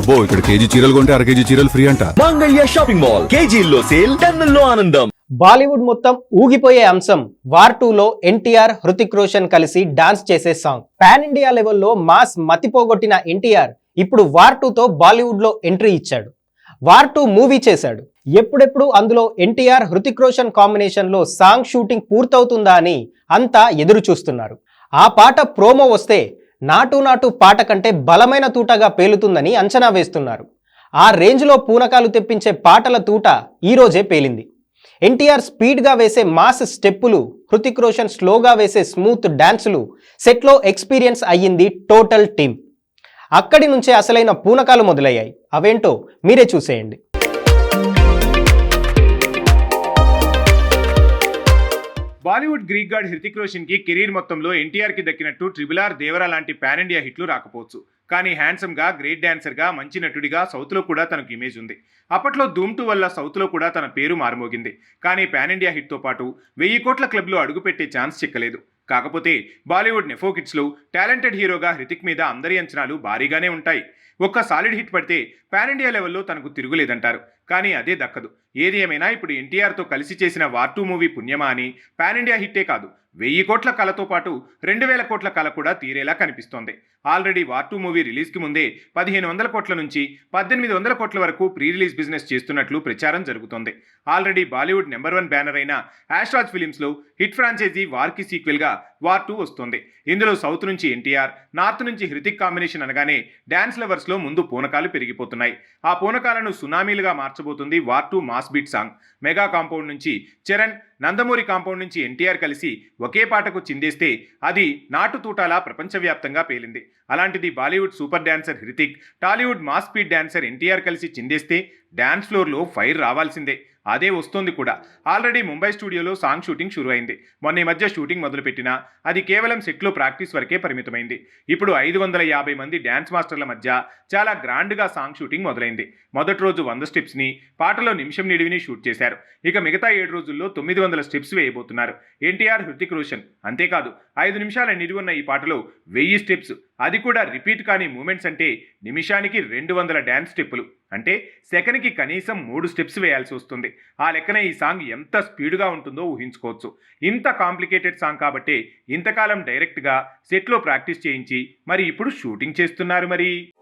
అబ్బో ఇక్కడ కేజీ చీరలు కొంటే అర కేజీ చీరలు ఫ్రీ అంట. Mangalya shopping mall. కేజీల్లో సేల్ టన్నుల్లో ఆనందం. బాలీవుడ్ మొత్తం ఊగిపోయే అంశం వార్ టూలో ఎన్టీఆర్ హృతిక్ రోషన్ కలిసి డాన్స్ చేసే సాంగ్. పాన్ ఇండియా లెవెల్లో మాస్ మతిపోగొట్టిన ఎన్టీఆర్ ఇప్పుడు వార్ టూతో బాలీవుడ్లో ఎంట్రీ ఇచ్చాడు. వార్ టూ మూవీ చేశాడు. ఎప్పుడెప్పుడు అందులో ఎన్టీఆర్ హృతిక్ రోషన్ కాంబినేషన్లో సాంగ్ షూటింగ్ పూర్తవుతుందా అని అంతా ఎదురు చూస్తున్నారు ఆ పాట ప్రోమో వస్తే నాటు నాటు పాట కంటే బలమైన తూటగా పేలుతుందని అంచనా వేస్తున్నారు. ఆ రేంజ్లో పూనకాలు తెప్పించే పాటల తూట ఈరోజే పేలింది. ఎన్టీఆర్ స్పీడ్గా వేసే మాస్ స్టెప్పులు హృతిక్ రోషన్ స్లోగా వేసే స్మూత్ డ్యాన్సులు సెట్లో ఎక్స్పీరియన్స్ అయ్యింది టోటల్ టీమ్. అక్కడి నుంచే అసలైన పూనకాలు మొదలయ్యాయి. అవేంటో మీరే చూసేయండి. Bollywood Greek God Hrithik రోషన్కి career మొత్తంలో ఎన్టీఆర్కి దక్కినట్టు ట్రిబుల్ ఆర్ దేవరా లాంటి పాన్ ఇండియా హిట్లు రాకపోవచ్చు. కానీ హ్యాండ్సమ్గా గ్రేట్ డాన్సర్గా మంచి నటుడిగా సౌత్లో కూడా తనకు ఇమేజ్ ఉంది. అప్పట్లో ధూమ్ టూ వల్ల సౌత్లో కూడా తన పేరు మారుమోగింది. కానీ పాన్ ఇండియా హిట్తో పాటు వెయ్యి కోట్ల క్లబ్లో అడుగుపెట్టే ఛాన్స్ చిక్కలేదు. కాకపోతే బాలీవుడ్ నెఫో కిడ్స్లో టాలెంటెడ్ హీరోగా హృతిక్ మీద అందరి అంచనాలు భారీగానే ఉంటాయి. ఒక్క సాలిడ్ హిట్ పడితే పాన్ ఇండియా లెవెల్లో తనకు తిరుగులేదంటారు. కానీ అదే దక్కదు. ఏది ఏమైనా ఇప్పుడు ఎన్టీఆర్తో కలిసి చేసిన వార్ టూ మూవీ పుణ్యమా అని పాన్ ఇండియా హిట్టే కాదు. వెయ్యి కోట్ల కళతో పాటు రెండు వేల కోట్ల కళ కూడా తీరేలా కనిపిస్తోంది. ఆల్రెడీ వార్ టూ మూవీ రిలీజ్కి ముందే పదిహేను వందల కోట్ల నుంచి పద్దెనిమిది వందల కోట్ల వరకు ప్రీ రిలీజ్ బిజినెస్ చేస్తున్నట్లు ప్రచారం జరుగుతోంది. Already Bollywood number one banner అయిన యాష్రాజ్ ఫిలిమ్స్లో హిట్ ఫ్రాంచైజీ వార్కి సీక్వెల్గా వార్ టూ వస్తుంది. ఇందులో సౌత్ నుంచి ఎన్టీఆర్ నార్త్ నుంచి హృతిక్ కాంబినేషన్ అనగానే డ్యాన్స్ లవర్స్లో ముందు పూనకాలు పెరిగిపోతున్నాయి. ఆ పూనకాలను సునామీలుగా మార్చబోతుంది War two mass beat song. Mega compound నుంచి చరణ్ నందమూరి కాంపౌండ్ నుంచి ఎన్టీఆర్ కలిసి ఒకే పాటకు చిందేస్తే అది నాటుతూటాలా ప్రపంచవ్యాప్తంగా పేలింది. అలాంటిది Bollywood super dancer Hrithik Tollywood mass speed dancer NTR కలిసి చిందేస్తే డ్యాన్స్ ఫ్లోర్లో ఫైర్ రావాల్సిందే. అదే వస్తోంది కూడా. ఆల్రెడీ ముంబై స్టూడియోలో సాంగ్ షూటింగ్ షురు అయింది మొన్న ఈ మధ్య షూటింగ్ మొదలుపెట్టినా అది కేవలం సెట్లో ప్రాక్టీస్ వరకే పరిమితమైంది. ఇప్పుడు ఐదు వందల యాభై మంది డ్యాన్స్ మాస్టర్ల మధ్య చాలా గ్రాండ్గా సాంగ్ షూటింగ్ మొదలైంది. మొదటి రోజు వంద స్టెప్స్ని పాటలో నిమిషం నిడివిని షూట్ చేశారు. ఇక మిగతా ఏడు రోజుల్లో తొమ్మిది వందల స్టెప్స్ వేయబోతున్నారు. ఎన్టీఆర్ హృతిక్ రోషన్ అంతేకాదు ఐదు నిమిషాల నిడివి ఉన్న ఈ పాటలో వెయ్యి స్టెప్స్ అది కూడా రిపీట్ కాని మూమెంట్స్ అంటే నిమిషానికి రెండు వందల డ్యాన్స్ స్టెప్పులు. అంటే సెకండ్కి కనీసం మూడు స్టెప్స్ వేయాల్సి వస్తుంది. ఆ లెక్కన ఈ సాంగ్ ఎంత స్పీడ్గా ఉంటుందో ఊహించుకోవచ్చు. ఇంత కాంప్లికేటెడ్ సాంగ్ కాబట్టి ఇంతకాలం డైరెక్ట్గా సెట్లో ప్రాక్టీస్ చేయించి మరి ఇప్పుడు షూటింగ్ చేస్తున్నారు మరి.